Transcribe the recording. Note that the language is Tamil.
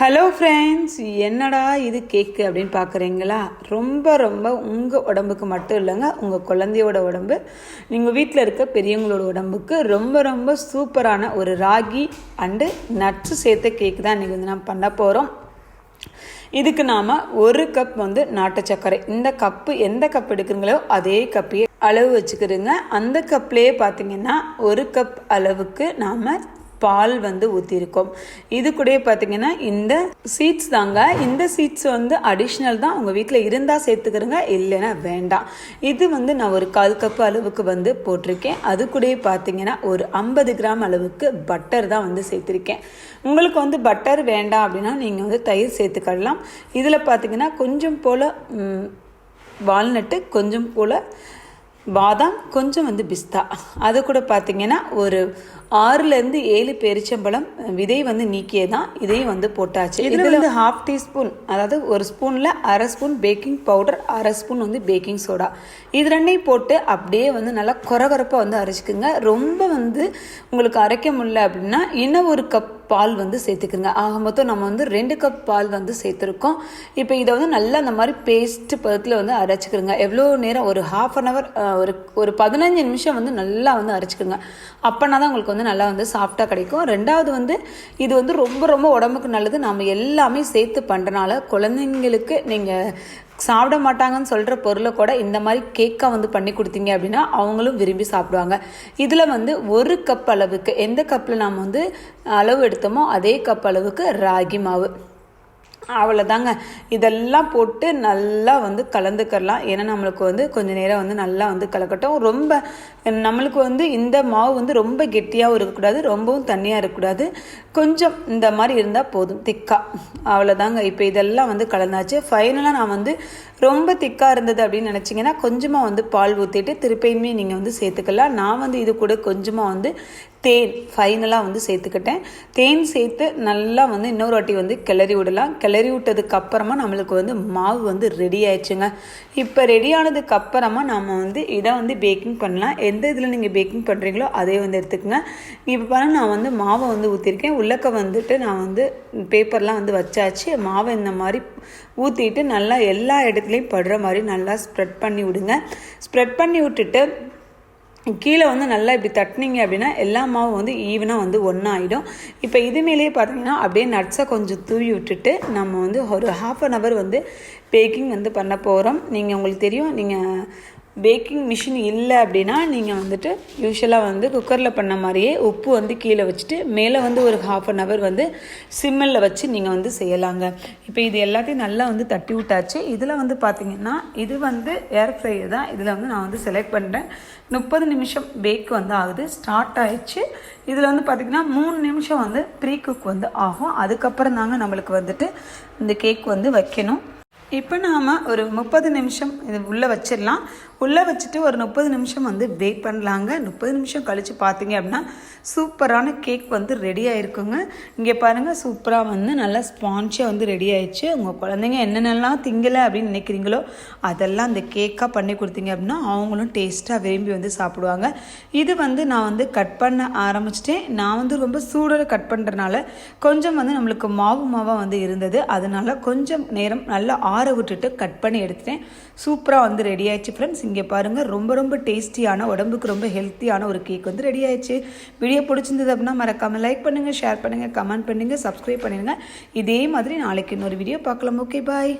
ஹலோ ஃப்ரெண்ட்ஸ் என்னடா இது கேக்கு அப்படின்னு பார்க்குறீங்களா ரொம்ப ரொம்ப உங்கள் உடம்புக்கு மட்டும் இல்லைங்க உங்கள் குழந்தையோட உடம்பு. நீங்கள் வீட்டில் இருக்க பெரியவங்களோட உடம்புக்கு ரொம்ப ரொம்ப சூப்பரான ஒரு ராகி அண்டு நட்ஸு சேர்த்த கேக்கு தான் இன்றைக்கி வந்து நான் பண்ண போகிறோம் இதுக்கு நாம் ஒரு கப் வந்து நாட்டு சர்க்கரை. இந்த கப்பு எந்த கப் எடுக்கிறீங்களோ அதே கப்பையே அளவு வச்சுக்கிறோங்க. அந்த கப்லேயே பார்த்தீங்கன்னா ஒரு கப் அளவுக்கு நாம் பால் வந்து ஊற்றிருக்கோம் இது கூட பார்த்தீங்கன்னா இந்த சீட்ஸ் தாங்க. இந்த சீட்ஸ் வந்து அடிஷ்னல் தான். உங்கள் வீட்டில் இருந்தால் சேர்த்துக்கிறங்க இல்லைன்னா வேண்டாம். இது வந்து நான் ஒரு கால் கப்பு அளவுக்கு வந்து போட்டிருக்கேன். அது கூட பார்த்தீங்கன்னா ஒரு ஐம்பது கிராம் அளவுக்கு பட்டர் தான் வந்து சேர்த்துருக்கேன். உங்களுக்கு வந்து பட்டர் வேண்டாம் அப்படின்னா நீங்கள் வந்து தயிர் சேர்த்துக்கலாம். இதில் பார்த்தீங்கன்னா கொஞ்சம் போல் வால்நட்டு கொஞ்சம் போல் பாதாம் கொஞ்சம் வந்து பிஸ்தா. அது கூட பார்த்தீங்கன்னா ஒரு ஆறுலேருந்து ஏழு பேரிச்சம்பழம் விதை வந்து நீக்கியே தான் இதையும் வந்து போட்டாச்சு. இதில் வந்து ஹாஃப் டீஸ்பூன் அதாவது ஒரு ஸ்பூனில் அரை ஸ்பூன் பேக்கிங் பவுடர் அரை ஸ்பூன் வந்து பேக்கிங் சோடா இது ரெண்டையும் போட்டு அப்படியே வந்து நல்லா குறகுறப்பாக வந்து அரைச்சிக்குங்க. ரொம்ப வந்து உங்களுக்கு அரைக்க முடியல அப்படின்னா இன்னும் ஒரு கப் பால் வந்து சேர்த்துக்குங்க. ஆக மொத்தம் நம்ம வந்து ரெண்டு கப் பால் வந்து சேர்த்துருக்கோம். இப்போ இதை வந்து நல்லா அந்த மாதிரி பேஸ்ட் பதத்தில் வந்து அரைச்சிக்கிறோங்க எவ்வளோ நேரம்? ஒரு ஹாஃப் அன் ஹவர் ஒரு ஒரு பதினஞ்சு நிமிஷம் வந்து நல்லா வந்து அரைச்சிக்கோங்க. அப்போனா தான் உங்களுக்கு வந்து நல்லா வந்து சாஃப்டாக கிடைக்கும். ரெண்டாவது வந்து இது வந்து ரொம்ப ரொம்ப உடம்புக்கு நல்லது. நம்ம எல்லாமே சேர்த்து பண்ணுறனால குழந்தைங்களுக்கு நீங்கள் சாப்பிட மாட்டாங்கன்னு சொல்கிற பொருளை கூட இந்த மாதிரி கேக்காக வந்து பண்ணி கொடுத்தீங்க அப்படின்னா அவங்களும் விரும்பி சாப்பிடுவாங்க. இதில் வந்து ஒரு கப் அளவுக்கு எந்த கப்பில் நாம் வந்து அளவு எடுத்தோமோ அதே கப் அளவுக்கு ராகி மாவு. அவ்வளோதாங்க இதெல்லாம் போட்டு நல்லா வந்து கலந்துக்கலாம் ஏன்னா நம்மளுக்கு வந்து கொஞ்சம் நேரம் வந்து நல்லா வந்து கலக்கட்டும். ரொம்ப நம்மளுக்கு வந்து இந்த மாவு வந்து ரொம்ப கெட்டியாகவும் இருக்கக்கூடாது. ரொம்பவும் தண்ணியாக இருக்கக்கூடாது. கொஞ்சம் இந்த மாதிரி இருந்தால் போதும். திக்காக அவ்வளோதாங்க இப்போ இதெல்லாம் வந்து கலந்தாச்சு. ஃபைனலாக நான் வந்து ரொம்ப திக்காக இருந்தது அப்படின்னு நினச்சிங்கன்னா கொஞ்சமாக வந்து பால் ஊற்றிட்டு திருப்பியுமே நீங்கள் வந்து சேர்த்துக்கலாம். நான் வந்து இது கூட கொஞ்சமாக வந்து தேன் ஃபைனலாக வந்து சேர்த்துக்கிட்டேன். தேன் சேர்த்து நல்லா வந்து இன்னொரு வாட்டி வந்து கிளறி விடலாம். கிளறி விட்டதுக்கு அப்புறமா நம்மளுக்கு வந்து மாவு வந்து ரெடி ஆயிடுச்சுங்க. இப்போ ரெடி ஆனதுக்கு அப்புறமா நம்ம வந்து இதை வந்து பேக்கிங் பண்ணலாம். எந்த இதில் நீங்கள் பேக்கிங் பண்ணுறீங்களோ அதே வந்து எடுத்துக்கோங்க. இப்போ பாருங்கள் நான் வந்து மாவை வந்து ஊற்றிருக்கேன் உள்ளக்க வந்துட்டு நான் வந்து பேப்பர்லாம் வந்து வச்சாச்சு. மாவை இந்த மாதிரி ஊற்றிட்டு நல்லா எல்லா இடத்துலையும் படுற மாதிரி நல்லா ஸ்ப்ரெட் பண்ணி விடுங்க. ஸ்ப்ரெட் பண்ணி விட்டுட்டு கீழே வந்து நல்லா இப்படி தட்டினீங்க அப்படின்னா எல்லா மாவும் வந்து ஈவனாக வந்து ஒன்றாயிடும் இப்போ இது மேலேயே பார்த்தீங்கன்னா அப்படியே நட்ஸை கொஞ்சம் தூவி விட்டுட்டு நம்ம வந்து ஒரு ஹாஃப் அன் ஹவர் வந்து பேக்கிங் வந்து பண்ண போகிறோம் நீங்கள் உங்களுக்கு தெரியும் நீங்கள் பேக்கிங் மிஷின் இல்லை அப்படின்னா நீங்கள் வந்துட்டு யூஸ்வலாக வந்து குக்கரில் பண்ண மாதிரியே உப்பு வந்து கீழே வச்சுட்டு மேலே வந்து ஒரு ஹாஃப் அன் ஹவர் வந்து சிம்மில் வச்சு நீங்கள் வந்து செய்யலாங்க. இப்போ இது எல்லாத்தையும் நல்லா வந்து தட்டி விட்டாச்சு. இதில் வந்து பார்த்திங்கன்னா இது வந்து ஏர் ஃப்ரையர் தான். இதில் வந்து நான் வந்து செலக்ட் பண்ணுறேன் முப்பது நிமிஷம் பேக் வந்து ஆகுது. ஸ்டார்ட் ஆயிடுச்சு. இதில் வந்து பார்த்திங்கன்னா மூணு நிமிஷம் வந்து ப்ரீ குக் வந்து ஆகும். அதுக்கப்புறம் தாங்க நம்மளுக்கு வந்துட்டு இந்த கேக் வந்து வைக்கணும். இப்போ நாம் ஒரு முப்பது நிமிஷம் இது உள்ளே வச்சிடலாம். உள்ளே வச்சுட்டு ஒரு முப்பது நிமிஷம் வந்து பேக் பண்ணலாங்க. முப்பது நிமிஷம் கழித்து பார்த்தீங்க அப்படின்னா சூப்பரான கேக் வந்து ரெடி ஆகிருக்குங்க இங்கே பாருங்கள் சூப்பராக வந்து நல்லா ஸ்பான்ச்சியாக வந்து ரெடி ஆயிடுச்சு. உங்கள் குழந்தைங்க என்னென்னலாம் திங்கலை அப்படின்னு நினைக்கிறீங்களோ அதெல்லாம் அந்த கேக்காக பண்ணி கொடுத்தீங்க அப்படின்னா அவங்களும் டேஸ்ட்டாக விரும்பி வந்து சாப்பிடுவாங்க. இது வந்து நான் வந்து கட் பண்ண ஆரம்பிச்சிட்டேன். நான் வந்து ரொம்ப சூடாக கட் பண்ணுறனால கொஞ்சம் வந்து நம்மளுக்கு மாவு மாவாக வந்து இருந்தது. அதனால் கொஞ்சம் நேரம் நல்லா ஆற விட்டுட்டு கட் பண்ணி எடுத்துட்டேன். சூப்பராக வந்து ரெடி ஆயிடுச்சு ஃப்ரெண்ட்ஸ் இங்கே பாருங்கள் ரொம்ப ரொம்ப டேஸ்டியான உடம்புக்கு ரொம்ப ஹெல்த்தியான ஒரு கேக் வந்து ரெடி ஆயிடுச்சு. வீடியோ பிடிச்சிருந்தது அப்படின்னா மறக்காமல் லைக் பண்ணுங்கள் ஷேர் பண்ணுங்கள் கமெண்ட் பண்ணுங்கள் சப்ஸ்கிரைப் பண்ணிடுங்க இதே மாதிரி நாளைக்கு இன்னொரு வீடியோ பார்க்கலாம். Okay bye